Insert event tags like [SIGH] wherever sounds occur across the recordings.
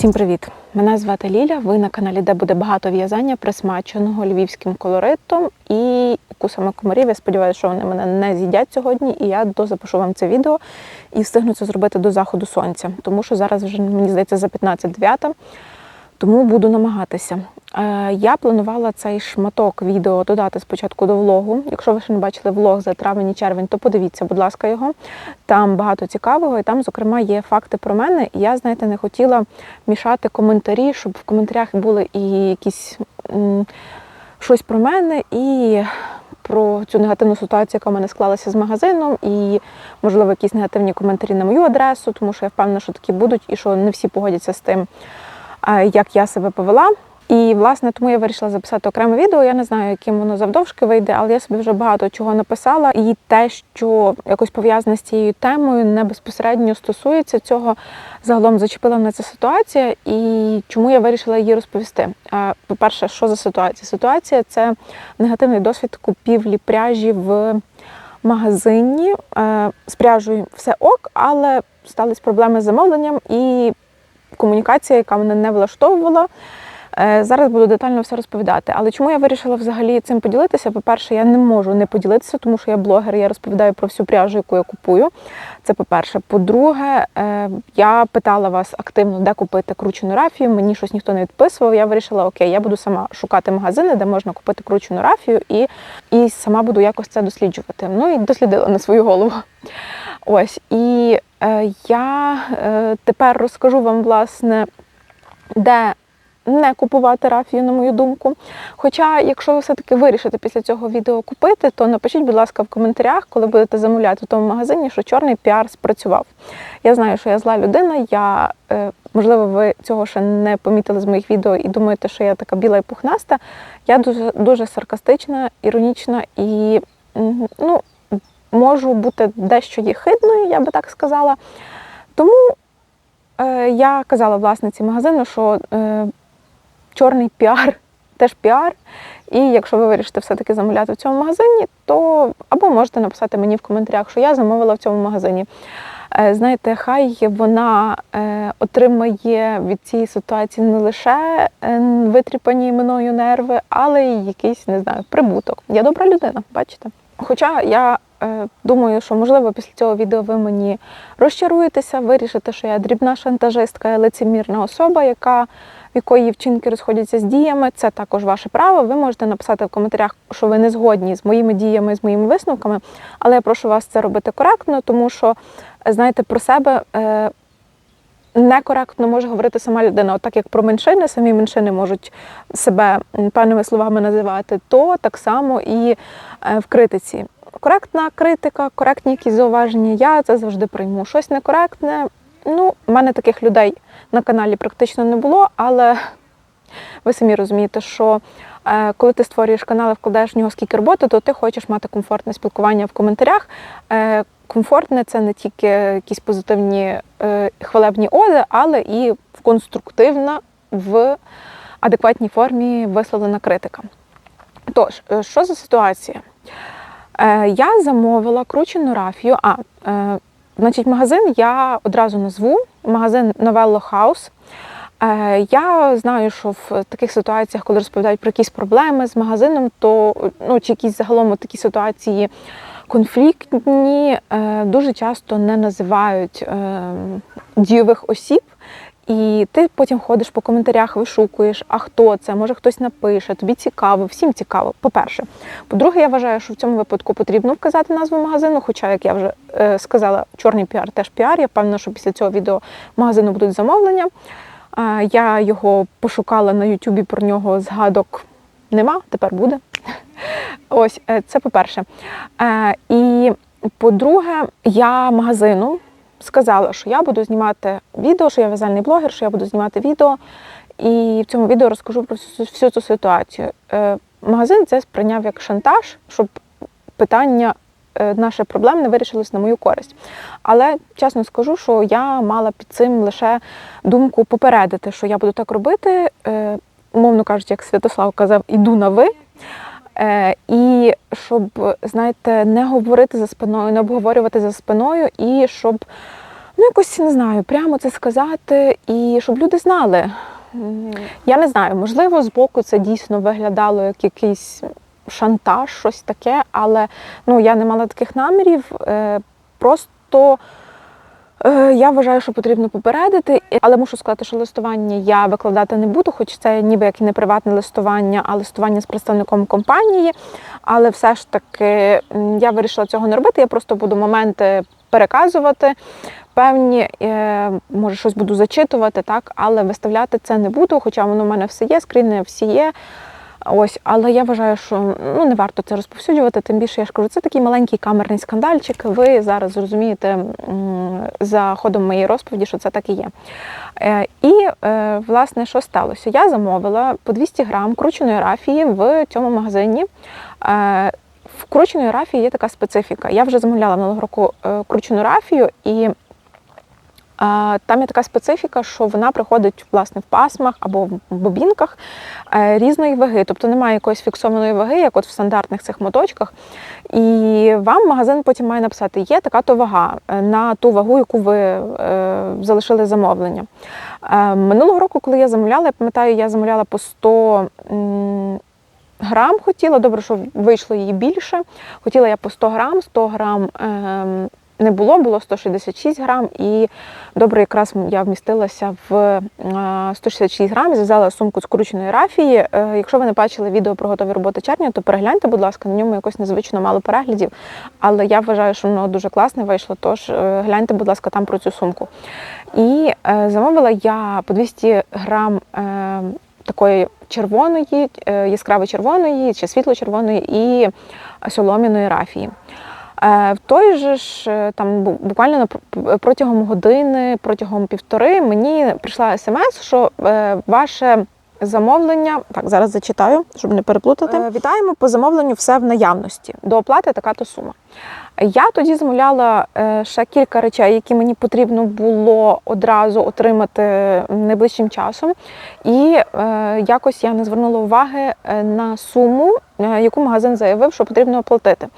Всім привіт! Мене звати Ліля. Ви на каналі, де буде багато в'язання, присмаченого львівським колоритом і укусами комарів. Я сподіваюся, що вони мене не з'їдять сьогодні, і я дозапишу вам це відео і встигну це зробити до заходу сонця, тому що зараз вже мені здається за 15-9, тому буду намагатися. Е, Я планувала цей шматок відео додати спочатку до влогу. Якщо ви ще не бачили влог за травень і червень, то подивіться, будь ласка, його. Там багато цікавого, і там, зокрема, є факти про мене. Я, знаєте, не хотіла мішати коментарі, щоб в коментарях були і якісь м, щось про мене, і про цю негативну ситуацію, яка в мене склалася з магазином, і, можливо, якісь негативні коментарі на мою адресу, тому що я впевнена, що такі будуть, і що не всі погодяться з тим, е, як я себе повела. І, власне, тому я вирішила записати окреме відео. Я не знаю, яким воно завдовжки вийде, але я собі вже багато чого написала. І те, що якось пов'язане з цією темою, не безпосередньо стосується цього. Загалом зачепила мене ця ситуація, і чому я вирішила її розповісти. По-перше, що за ситуація? Ситуація це негативний досвід купівлі пряжі в магазині. Е, З пряжею все ок, але стались проблеми з замовленням і комунікація, яка мене не влаштовувала. Е, Зараз буду детально все розповідати. Але чому я вирішила взагалі цим поділитися? По-перше, я не можу не поділитися, тому що я блогер, я розповідаю про всю пряжу, яку я купую. Це по-перше. По-друге, е, я питала вас активно, де купити кручену рафію. Мені щось ніхто не відписував. Я вирішила, окей, я буду сама шукати магазини, де можна купити кручену рафію, і, і сама буду якось це досліджувати. Ну і дослідила на свою голову. Ось і е, я е, тепер розкажу вам, власне, де не купувати рафію, на мою думку. Хоча, якщо ви все-таки вирішите після цього відео купити, то напишіть, будь ласка, в коментарях, коли будете замовляти в тому магазині, що чорний піар спрацював. Я знаю, що я зла людина. Я, е, можливо, ви цього ще не помітили з моїх відео і думаєте, що я така біла і пухнаста. Я дуже, дуже саркастична, іронічна і ну, можу бути дещо єхидною, я би так сказала. Тому е, я казала власниці магазину, що е, чорний піар теж піар. І якщо ви вирішите все-таки замовляти в цьому магазині, то або можете написати мені в коментарях, що я замовила в цьому магазині. Е, Знаєте, хай вона е, отримає від цієї ситуації не лише е, витріпані мною нерви, але й якийсь, не знаю, прибуток. Я добра людина, бачите? Хоча я думаю, що можливо після цього відео ви мені розчаруєтеся, вирішите, що я дрібна шантажистка, лицемірна особа, яка в якої вчинки розходяться з діями. Це також ваше право. Ви можете написати в коментарях, що ви не згодні з моїми діями, з моїми висновками, але я прошу вас це робити коректно, тому що, знаєте, про себе. Е, Некоректно може говорити сама людина, От так як про меншини, самі меншини можуть себе певними словами називати, то так само і е, в критиці. Коректна критика, коректні якісь зауваження, я це завжди прийму. Щось некоректне. Ну, в мене таких людей на каналі практично не було, але [LAUGHS] ви самі розумієте, що е, коли ти створюєш канал і вкладаєш в нього скільки роботи, то ти хочеш мати комфортне спілкування в коментарях. Е, комфортне це не тільки якісь позитивні е, хвалебні оди, але і конструктивна в адекватній формі висловлена критика. Тож, що за ситуація? Я замовила кручену рафію. А, значить, магазин я одразу назву магазин Novello House. Е, Я знаю, що в таких ситуаціях, коли розповідають про якісь проблеми з магазином, то ну, чи якісь загалом такі ситуації конфліктні, е, дуже часто не називають е, дійових осіб. І ти потім ходиш по коментарях, вишукуєш, а хто це, може хтось напише, тобі цікаво, всім цікаво. По-перше. По-друге, я вважаю, що в цьому випадку потрібно вказати назву магазину, хоча, як я вже е, сказала, чорний піар теж піар. Я впевнена, що після цього відео магазину будуть замовлення. Е, я його пошукала на Ютубі, про нього згадок нема, тепер буде. Ось, е, це по-перше. Е, і по-друге, я магазину сказала, що я буду знімати відео, що я в'язальний блогер, що я буду знімати відео. І в цьому відео розкажу про всю, цю ситуацію. Е, Магазин це сприйняв як шантаж, щоб питання е, наше проблем не вирішилось на мою користь. Але чесно скажу, що я мала під цим лише думку попередити, що я буду так робити, е, умовно кажучи, як Святослав казав, іду на ви. Е, І щоб, знаєте, не говорити за спиною, не обговорювати за спиною, і щоб ну якось не знаю, прямо це сказати, і щоб люди знали. Я не знаю, можливо, збоку це дійсно виглядало як якийсь шантаж, щось таке, але ну, я не мала таких намірів. Е, Просто я вважаю, що потрібно попередити, але мушу сказати, що листування я викладати не буду, хоч це ніби як і не приватне листування, а листування з представником компанії. Але все ж таки я вирішила цього не робити. Я просто буду моменти переказувати. Певні, е, може, щось буду зачитувати, так, але виставляти це не буду, хоча воно в мене все є, скріни всі є. Ось, але я вважаю, що ну не варто це розповсюджувати. Тим більше я ж кажу, це такий маленький камерний скандальчик. Ви зараз зрозумієте за ходом моєї розповіді, що це так і є. Е, і е, власне, що сталося? Я замовила по 200 грам крученої рафії в цьому магазині. Е, в крученої рафії є така специфіка. Я вже замовляла минулого року кручену рафію, і Там є така специфіка, що вона приходить власне в пасмах або в бобінках е, різної ваги, тобто немає якоїсь фіксованої ваги, як от в стандартних цих моточках. І вам магазин потім має написати, є така то вага е, на ту вагу, яку ви е, залишили замовлення. Минулого року, коли я замовляла, я пам'ятаю, я замовляла по 100 грам хотіла, добре, що вийшло її більше. Хотіла я по 100 грам, 100 грам ем, не було, було 166 грам, і добре, якраз я вмістилася в е, 166 грам, зв'язала сумку з крученої рафії. Е, Якщо ви не бачили відео про готові роботи червня, то перегляньте, будь ласка, на ньому якось незвично мало переглядів. Але я вважаю, що воно дуже класне вийшло. Тож е, гляньте, будь ласка, там про цю сумку. І е, замовила я по 200 грам. Е, Такої червоної, е, яскраво червоної чи світло-червоної і солом'яної рафії. Е, В той же ж е, там буквально на пр- протягом години, протягом півтори мені прийшла смс, що е, ваше замовлення. Так, зараз зачитаю, щоб не переплутати. Е, Вітаємо по замовленню все в наявності. До оплати така то сума. Я тоді замовляла е, ще кілька речей, які мені потрібно було одразу отримати найближчим часом. І е, якось я не звернула уваги на суму, яку магазин заявив, що потрібно оплатити.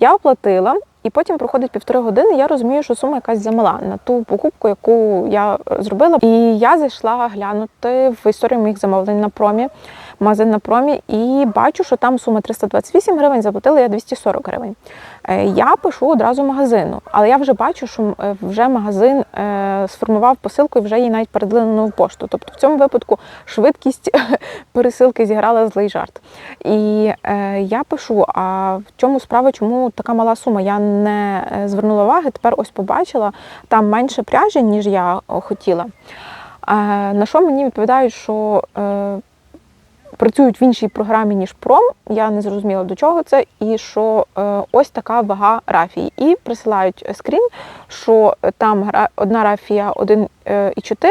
Я оплатила, і потім проходить півтори години. Я розумію, що сума якась замала на ту покупку, яку я е, зробила. І я зайшла глянути в історію моїх замовлень на промі, магазин на промі, і бачу, що там сума 328 гривень, заплатила я 240 гривень. Е, Я пишу одразу магазину, але я вже бачу, що е, вже магазин е, сформував посилку і вже її навіть передали на нову пошту. Тобто в цьому випадку швидкість [LAUGHS] пересилки зіграла злий жарт. І я пишу: а в чому справа, чому така мала сума? Я не звернула уваги. Тепер ось побачила там менше пряжі, ніж я хотіла. На що мені відповідають, що працюють в іншій програмі, ніж пром. Я не зрозуміла до чого це, і що е, ось така вага рафії. І присилають скрін, що там одна рафія 1,4,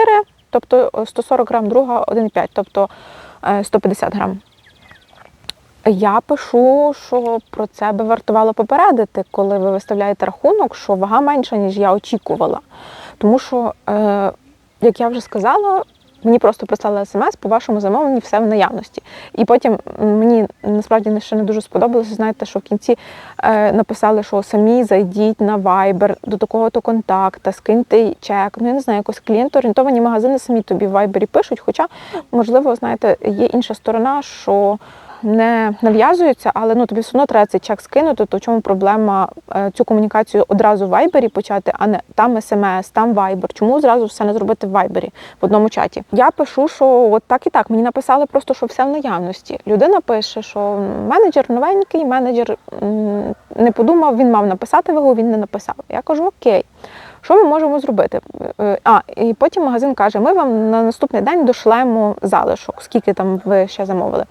тобто 140 грам, друга 1,5, тобто е, 150 грам. Я пишу, що про це би вартувало попередити, коли ви виставляєте рахунок, що вага менша, ніж я очікувала. Тому що, е, як я вже сказала, мені просто прислали смс по вашому замовленню все в наявності. І потім мені насправді не- ще не дуже сподобалося. Знаєте, що в кінці е, написали, що самі зайдіть на Viber до такого-то контакта, скиньте чек. Ну я не знаю, якось клієнтоорієнтовані магазини самі тобі в Viber пишуть. Хоча, можливо, знаєте, є інша сторона, що не нав'язуються, але ну тобі все одно треба цей чек скинути, то чому проблема е, цю комунікацію одразу в Вайбері почати, а не там смс, там Viber. Чому зразу все не зробити в Вайбері в одному чаті? Я пишу, що от так і так. Мені написали просто, що все в наявності. Людина пише, що менеджер новенький, менеджер не подумав, він мав написати вагу, він не написав. Я кажу, окей. Що ми можемо зробити? Е, А, і потім магазин каже: ми вам на наступний день дошлемо залишок, скільки там ви ще замовили.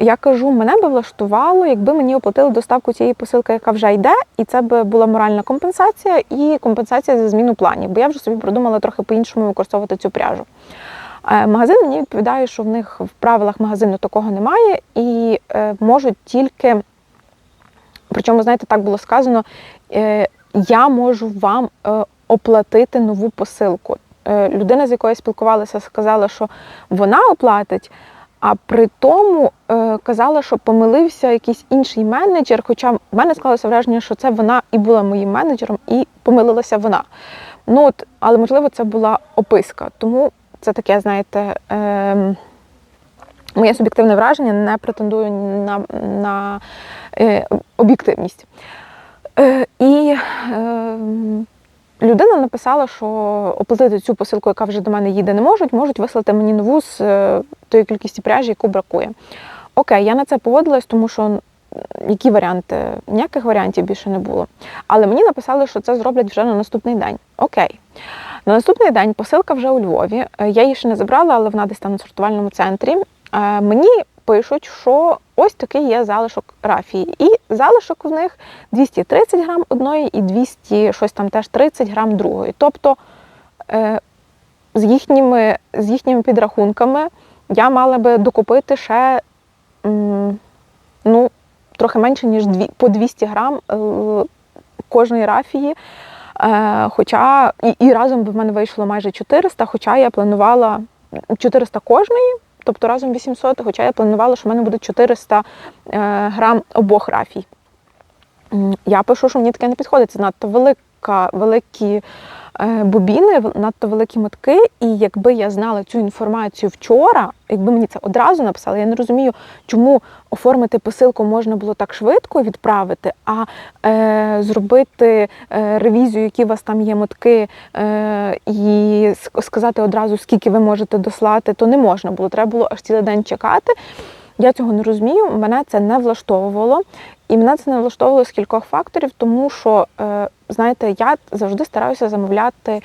Я кажу, мене би влаштувало, якби мені оплатили доставку цієї посилки, яка вже йде, і це би була моральна компенсація і компенсація за зміну планів, бо я вже собі продумала трохи по-іншому використовувати цю пряжу. Е, Магазин мені відповідає, що в них в правилах магазину такого немає, і е, можуть тільки, причому, знаєте, так було сказано, е, я можу вам оплатити нову посилку. Людина, з якою я спілкувалася, сказала, що вона оплатить. А при тому е, казала, що помилився якийсь інший менеджер. Хоча в мене склалося враження, що це вона і була моїм менеджером, і помилилася вона. Ну от, але можливо це була описка. Тому це таке, знаєте, ем, моє суб'єктивне враження не претендую на, на е, об'єктивність. Е, і е, людина написала, що оплатити цю посилку, яка вже до мене їде, не можуть, можуть вислати мені нову з е, тої кількості пряжі, яку бракує. Окей, я на це погодилась, тому що які варіанти? Ніяких варіантів більше не було. Але мені написали, що це зроблять вже на наступний день. Окей. На наступний день посилка вже у Львові. Е, Я її ще не забрала, але вона десь там на сортувальному центрі. Е, Мені пишуть, що ось такий є залишок рафії. І залишок в них 230 грам одної і 200, щось там теж 30 грам другої. Тобто е, з їхніми, з їхніми підрахунками я мала би докупити ще ну, трохи менше, ніж по 200 грам е, кожної рафії. Е, хоча і, і разом би в мене вийшло майже 400, хоча я планувала 400 кожної, тобто разом 800, хоча я планувала, що в мене буде 400 е, грам обох рафій. Я пишу, що мені таке не підходить. Це надто велика, великі бобіни, в- надто великі мотки. І якби я знала цю інформацію вчора, якби мені це одразу написали, я не розумію, чому оформити посилку можна було так швидко відправити, а е, зробити е, ревізію, які у вас там є мотки, е, і сказати одразу, скільки ви можете дослати, то не можна було. Треба було аж цілий день чекати. Я цього не розумію, мене це не влаштовувало. І мене це не влаштовувало з кількох факторів, тому що, е, знаєте, я завжди стараюся замовляти.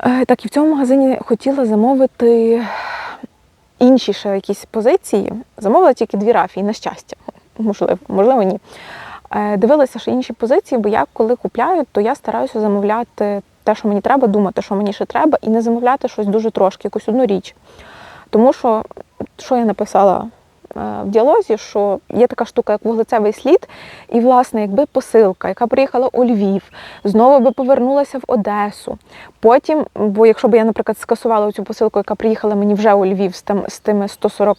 е, Так, і в цьому магазині хотіла замовити інші ще якісь позиції. Замовила тільки дві рафії, на щастя. Можливо, можливо, ні. Е, Дивилася ще інші позиції, бо я коли купляю, то я стараюся замовляти те, що мені треба, думати, що мені ще треба, і не замовляти щось дуже трошки, якусь одну річ. Тому що, що я написала в діалозі, що є така штука, як вуглецевий слід, і, власне, якби посилка, яка приїхала у Львів, знову би повернулася в Одесу. Потім, бо якщо б я, наприклад, скасувала цю посилку, яка приїхала мені вже у Львів з тими 140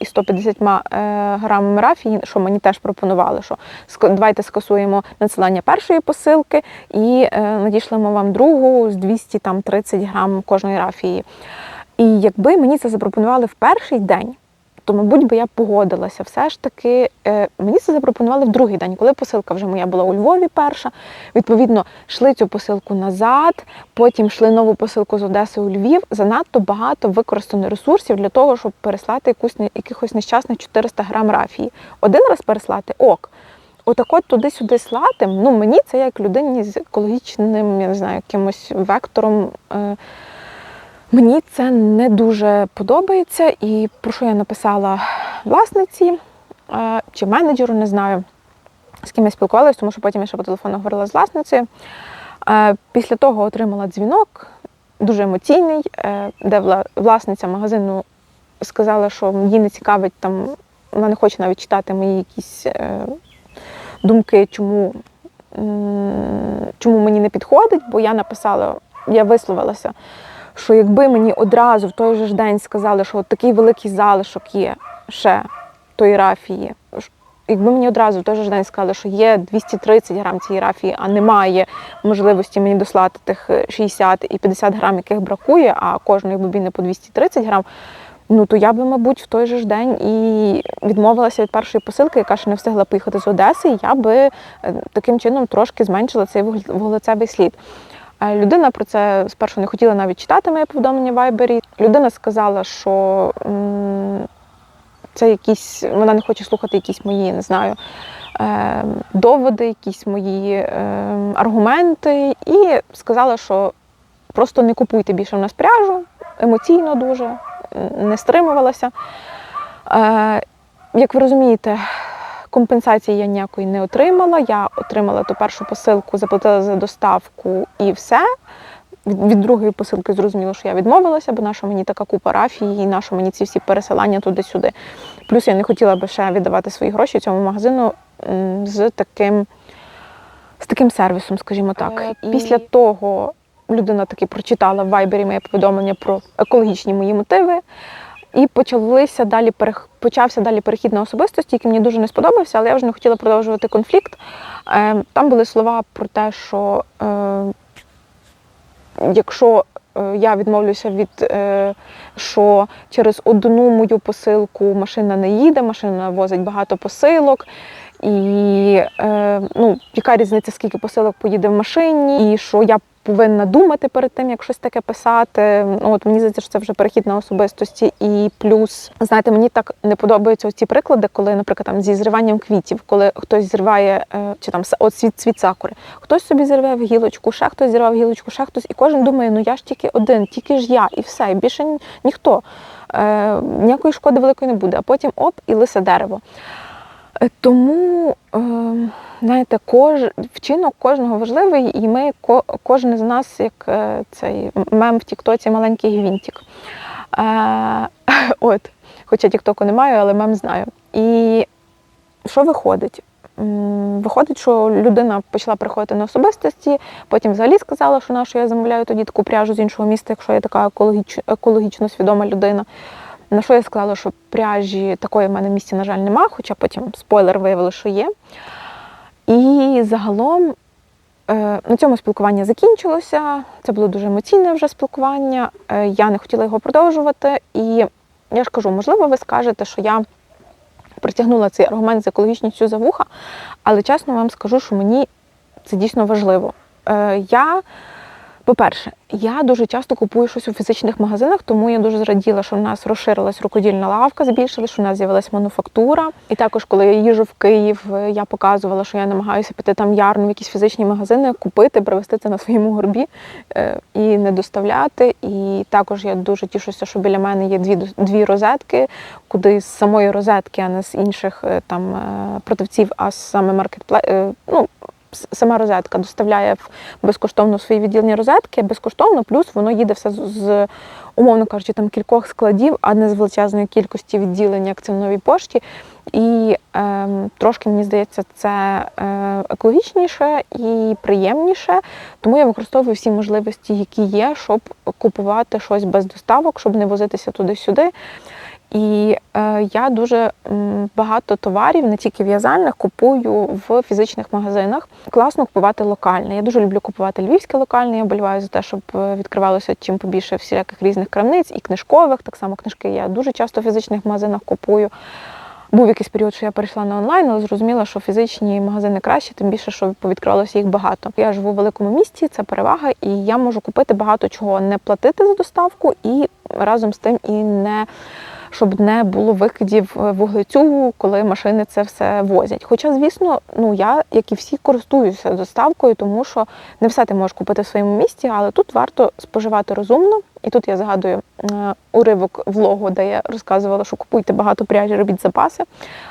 і 150 е, грамами рафії, що мені теж пропонували, що давайте скасуємо надсилання першої посилки і е, надішлемо вам другу з 230 грам кожної рафії. І якби мені це запропонували в перший день, то, мабуть, би я погодилася. Все ж таки, е, мені це запропонували в другий день, коли посилка вже моя була у Львові перша. Відповідно, йшли цю посилку назад, потім йшли нову посилку з Одеси у Львів. Занадто багато використано ресурсів для того, щоб переслати якусь якихось нещасних 400 грам рафії. Один раз переслати ок. Отак от туди-сюди слати, ну мені це як людині з екологічним, я не знаю, якимось вектором. Е, Мені це не дуже подобається, і про що я написала власниці е, чи менеджеру, не знаю, з ким я спілкувалася, тому що потім я ще по телефону говорила з власницею. Е, Після того отримала дзвінок, дуже емоційний, е, де власниця магазину сказала, що їй не цікавить там, вона не хоче навіть читати мої якісь думки, чому, чому мені не підходить, бо я написала, я висловилася що якби мені одразу в той же ж день сказали, що от такий великий залишок є ще тої рафії, якби мені одразу в той же день сказали, що є 230 грам цієї рафії, а немає можливості мені дослати тих е, 60 і 50 грам, яких бракує, а кожної бобіни по 230 грам, ну то я би, мабуть, в той же ж день і відмовилася від першої посилки, яка ще не встигла поїхати з Одеси, і я би е, таким чином трошки зменшила цей вуглецевий слід. Е, Людина про це спершу не хотіла навіть читати моє повідомлення в Вайбері. Людина сказала, що це якісь, вона не хоче слухати якісь мої, не знаю, е, доводи, якісь мої е, аргументи, і сказала, що просто не купуйте більше в нас пряжу, емоційно дуже, не стримувалася. Як ви розумієте, компенсації я ніякої не отримала. Я отримала ту першу посилку, заплатила за доставку і все. Від, другої посилки зрозуміло, що я відмовилася, бо наша мені така купа рафії, і наша мені ці всі пересилання туди-сюди. Плюс я не хотіла би ще віддавати свої гроші цьому магазину з таким, з таким сервісом, скажімо так. Е, і- Після того людина таки прочитала в Вайбері моє повідомлення про екологічні мої мотиви. І почалися далі перех- почався далі перехід на особистості, який мені дуже не сподобався, але я вже не хотіла продовжувати конфлікт. Е, Там були слова про те, що е, якщо е, я відмовлюся від е, що через одну мою посилку машина не їде, машина возить багато посилок. І е, ну, яка різниця, скільки посилок поїде в машині, і що я повинна думати перед тим, як щось таке писати. Ну, от мені здається, що це вже перехід на особистості. І плюс, знаєте, мені так не подобаються ці приклади, коли, наприклад, там зі зриванням квітів, коли хтось зриває е, чи там от світ, світ сакури, хтось собі зірве в гілочку, ще хтось зірвав гілочку, ще хтось, і кожен думає, ну я ж тільки один, тільки ж я, і все, і більше ні- ніхто. Е, ніякої шкоди великої не буде, а потім оп, і лисе дерево. Е, Тому, е, знаєте, кож, вчинок кожного важливий, і ми, кожен з нас, як е, цей мем в Тіктоці, маленький гвинтик. [LAUGHS] От, хоча Тіктоку не маю, але мем знаю. І що виходить? Виходить, що людина почала приходити на особистості, потім взагалі сказала, що на що я замовляю тоді таку пряжу з іншого міста, якщо я така екологіч, екологічно свідома людина. На що я сказала, що пряжі такої в мене в місті, на жаль, нема, хоча потім спойлер виявили, що є. І загалом е, на цьому спілкування закінчилося. Це було дуже емоційне вже спілкування. Е, Я не хотіла його продовжувати. І я ж кажу, можливо, ви скажете, що я притягнула цей аргумент з екологічністю за вуха, але чесно вам скажу, що мені це дійсно важливо. Е, Я, по-перше, я дуже часто купую щось у фізичних магазинах, тому я дуже зраділа, що в нас розширилась рукодільна лавка, збільшили, що в нас з'явилась мануфактура. І також, коли я їжу в Київ, е, я показувала, що я намагаюся піти там ярно в якісь фізичні магазини, купити, привезти це на своєму горбі е, і не доставляти. І також я дуже тішуся, що біля мене є дві дві розетки, куди з самої розетки, а не з інших е, там продавців, а саме маркетпле... ну, Сама розетка доставляє в безкоштовно свої відділення розетки, безкоштовно, плюс воно їде все з, умовно кажучи, там кількох складів, а не з величезної кількості відділень, як це в новій пошті. І ем, трошки мені здається, це е, екологічніше і приємніше. Тому я використовую всі можливості, які є, щоб купувати щось без доставок, щоб не возитися туди-сюди. І е, я дуже багато товарів, не тільки в'язальних, купую в фізичних магазинах. Класно купувати локальне. Я дуже люблю купувати львівське локальне. Я вболіваю за те, щоб е, відкривалося чим побільше всіляких різних крамниць і книжкових. Так само книжки я дуже часто в фізичних магазинах купую. Був якийсь період, що я перейшла на онлайн, але зрозуміла, що фізичні магазини краще, тим більше, що повідкривалося їх багато. Я живу в великому місті, це перевага, і я можу купити багато чого, не платити за доставку і разом з тим і не щоб не було викидів е, вуглецю, коли машини це все возять. Хоча, звісно, ну я, як і всі, користуюся доставкою, тому що не все ти можеш купити в своєму місті, але тут варто споживати розумно. І тут я згадую е, уривок влогу, де я розказувала, що купуйте багато пряжі, робіть запаси.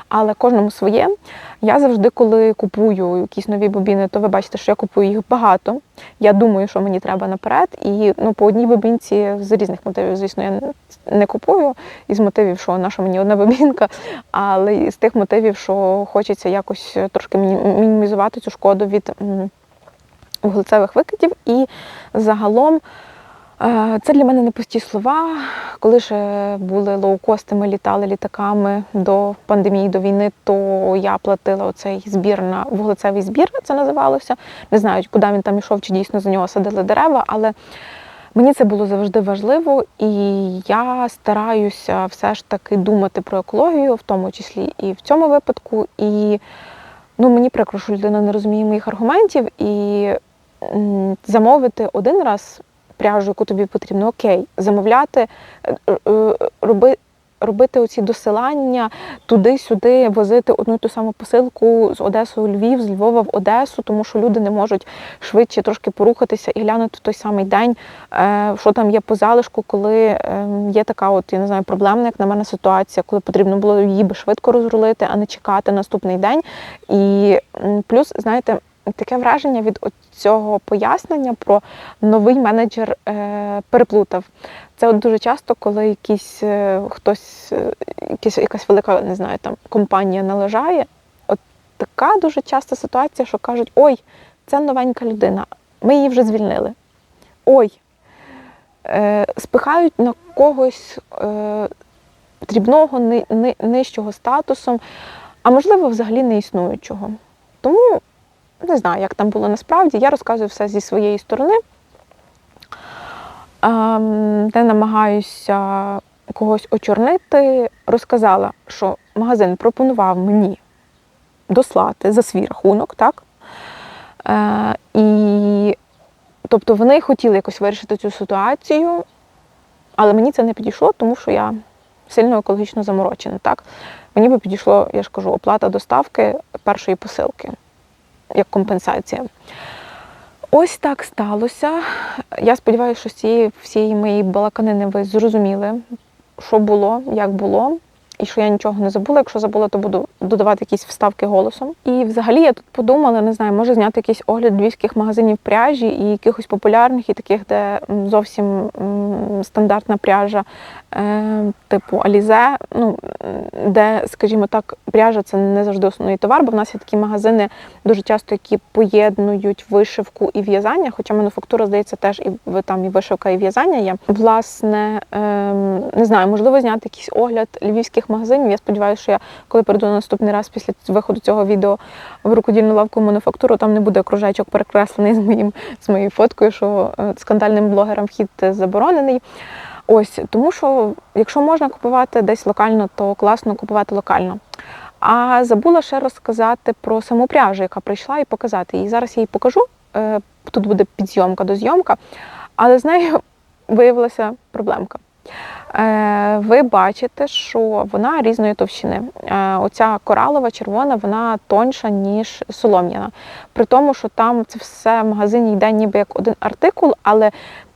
Але кожному своє. Я завжди, коли купую якісь нові бобіни, то ви бачите, що я купую їх багато. Я думаю, що мені треба наперед. І ну, по одній бобінці з різних мотивів, звісно, я не купую. Із мотивів, що наша мені одна бобінка, але з тих мотивів, що хочеться якось трошки мінімізувати цю шкоду від вуглецевих викидів. І загалом. Це для мене не пусті слова. Коли ще були лоукости, ми літали літаками до пандемії, до війни, то я платила оцей збір на вуглецевий збір, це називалося. Не знаю, куди він там йшов, чи дійсно за нього садили дерева, але мені це було завжди важливо, і я стараюся все ж таки думати про екологію, в тому числі і в цьому випадку. І ну, мені прикро, що людина не розуміє моїх аргументів, і замовити один раз пряжу, яку тобі потрібно, окей, замовляти, е, е, роби, робити оці досилання туди-сюди, возити одну і ту саму посилку з Одеси у Львів, з Львова в Одесу, тому що люди не можуть швидше трошки порухатися і глянути в той самий день, е, що там є по залишку, коли е, є така, от я не знаю, проблемна, як на мене ситуація, коли потрібно було її би швидко розрулити, а не чекати наступний день. І плюс, знаєте, таке враження від цього пояснення про новий менеджер е, переплутав. Це от дуже часто, коли якийсь е, хтось, е, якась, якась велика, не знаю, там компанія належає. От така дуже часта ситуація, що кажуть: ой, це новенька людина, ми її вже звільнили. Ой, спихають на когось дрібного, ни, ни, нижчого статусом, а можливо, взагалі не існуючого. Тому не знаю, як там було насправді. Я розказую все зі своєї сторони. ем, де намагаюся когось очорнити, розказала, що магазин пропонував мені дослати за свій рахунок, так? Е, і тобто вони хотіли якось вирішити цю ситуацію, але мені це не підійшло, тому що я сильно екологічно заморочена. Так? Мені би підійшло, я ж кажу, оплата доставки першої посилки як компенсація. Ось так сталося. Я сподіваюся, що з всієї моєї балаканини ви зрозуміли, що було, як було, і що я нічого не забула. Якщо забула, то буду додавати якісь вставки голосом. І взагалі я тут подумала, не знаю, може зняти якийсь огляд львівських магазинів пряжі і якихось популярних, і таких, де зовсім стандартна пряжа, типу Алізе, ну, де, скажімо так, пряжа це не завжди основний товар, бо в нас є такі магазини дуже часто, які поєднують вишивку і в'язання, хоча мануфактура, здається, теж і там і вишивка, і в'язання є. Власне, ем, не знаю, можливо, зняти якийсь огляд львівських магазинів. Я сподіваюся, що я коли прийду на наступний раз після виходу цього відео в рукодільну лавку мануфактуру, там не буде кружечок перекреслений з моїм з моєю фоткою, що е, скандальним блогерам вхід заборонений. Ось тому, що якщо можна купувати десь локально, то класно купувати локально. А забула ще розказати про саму пряжу, яка прийшла, і показати її. Зараз я її покажу. Е, Тут буде підзйомка до зйомка, але з нею [LAUGHS] виявилася проблемка. Е, Ви бачите, що вона різної товщини. Е, Оця коралова червона, вона тоньша, ніж солом'яна. При тому, що там це все в магазині йде ніби як один артикул, але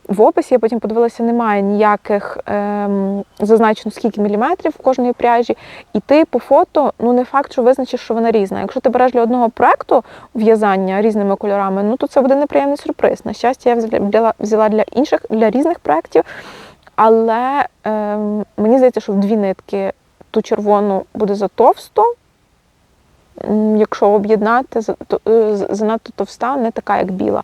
в описі я потім подивилася, немає ніяких ем, зазначено, скільки міліметрів в кожної пряжі. І ти по фото ну не факт, що визначиш, що вона різна. Якщо ти береш для одного проекту в'язання різними кольорами, ну то це буде неприємний сюрприз. На щастя, я взяла, взяла для інших, для різних проєктів. Але ем, мені здається, що в дві нитки ту червону буде затовсто. Якщо об'єднати, е, занадто товста, не така, як біла,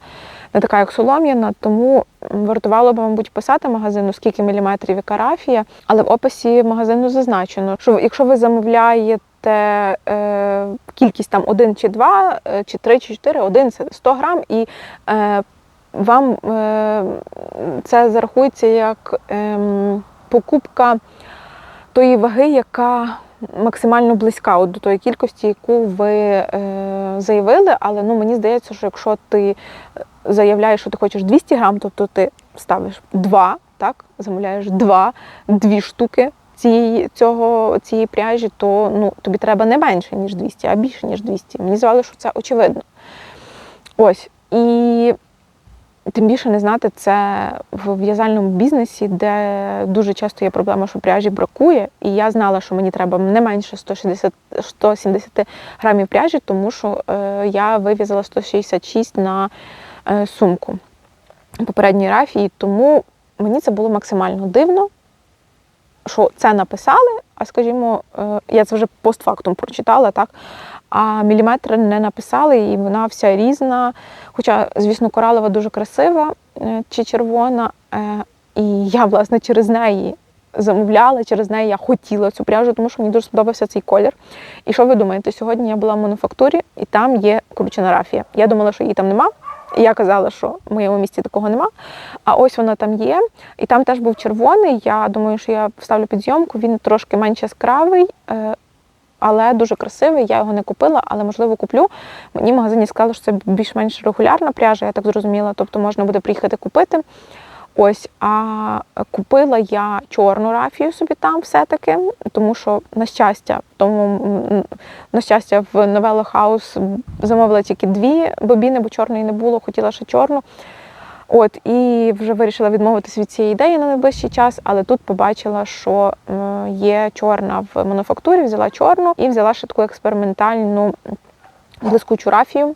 не така, як солом'яна, тому вартувало б, мабуть, писати магазину, скільки міліметрів яка рафія, але в описі магазину зазначено, що якщо ви замовляєте е, кількість там один чи два, е, чи три, чи чотири, один це 100 грам, і е, вам е, це зарахується як ем, покупка тої ваги, яка максимально близька от до тої кількості, яку ви е, заявили. Але ну, мені здається, що якщо ти заявляєш, що ти хочеш 200 грам, тобто ти ставиш 2, так, замовляєш 2, дві штуки цієї, цього, цієї пряжі, то ну, тобі треба не менше, ніж 200, а більше, ніж 200. Мені здавалося, що це очевидно. Ось. І тим більше не знати це в в'язальному бізнесі, де дуже часто є проблема, що пряжі бракує. І я знала, що мені треба не менше 160, 170 грамів пряжі, тому що е, я вив'язала 166 на е, сумку попередній рафії. Тому мені це було максимально дивно, що це написали, а скажімо, е, я це вже постфактум прочитала, так. А міліметри не написали, і вона вся різна. Хоча, звісно, коралова дуже красива е, чи червона. е, І я, власне, через неї замовляла, через неї я хотіла цю пряжу, тому що мені дуже сподобався цей колір. І що ви думаєте? Сьогодні я була в мануфактурі, і там є кручена рафія. Я думала, що її там нема. Я казала, що в моєму місті такого нема. А ось вона там є. І там теж був червоний. Я думаю, що я вставлю під зйомку. Він трошки менш яскравий, е, але дуже красивий. Я його не купила, але можливо куплю. Мені в магазині сказали, що це більш-менш регулярна пряжа, я так зрозуміла. Тобто можна буде приїхати купити. Ось, а купила я чорну рафію собі там все-таки, тому що, на щастя, тому на щастя, в Novella House замовила тільки дві бобіни, бо чорної не було, хотіла ще чорну. От, і вже вирішила відмовитися від цієї ідеї на найближчий час, але тут побачила, що є чорна в мануфактурі, взяла чорну і взяла ще таку експериментальну блискучу рафію.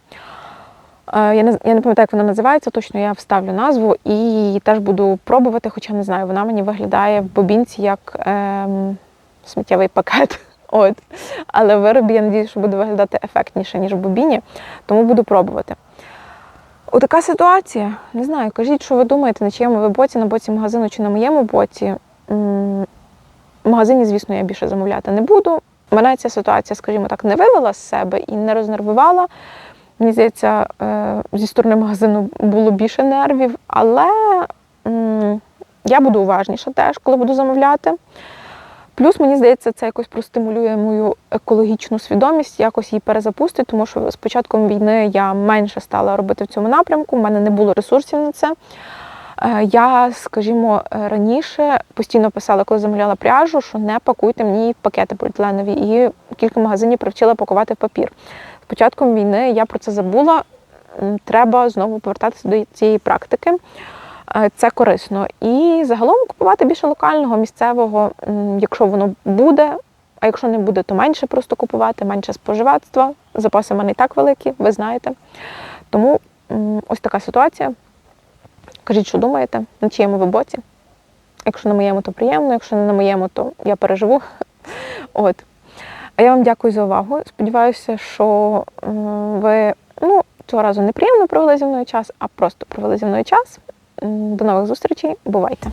Е, Я не, я не пам'ятаю, як вона називається, точно я вставлю назву і теж буду пробувати, хоча не знаю, вона мені виглядає в бобінці як ем, сміттєвий пакет. [LAUGHS] От. Але в виробі я надію, що буде виглядати ефектніше, ніж в бобіні, тому буду пробувати. Отака ситуація. Не знаю, кажіть, що ви думаєте, на чиєму ви боці, на боці магазину чи на моєму боці. В магазині, звісно, я більше замовляти не буду. Мене ця ситуація, скажімо так, не вивела з себе і не рознервувала. Мені здається, е, зі сторони магазину було більше нервів, але Я буду уважніша теж, коли буду замовляти. Плюс, мені здається, це якось простимулює мою екологічну свідомість, якось її перезапустить, тому що з початком війни я менше стала робити в цьому напрямку, у мене не було ресурсів на це. Е, Я, скажімо, раніше постійно писала, коли замовляла пряжу, що не пакуйте мені пакети поліетиленові. І кілька магазинів привчила пакувати в папір. Початком війни я про це забула. Треба знову повертатися до цієї практики. Е, Це корисно. І загалом купувати більше локального, місцевого, якщо воно буде. А якщо не буде, то менше просто купувати, менше споживацтва. Запаси в мене і так великі, ви знаєте. Тому ось така ситуація. Кажіть, що думаєте, на чиєму ви боці. Якщо на моєму, то приємно, якщо не на моєму, то я переживу. [LAUGHS] От. А я вам дякую за увагу. Сподіваюся, що ви ну, цього разу неприємно провели зі мною час, а просто провели зі мною час. До нових зустрічей. Бувайте!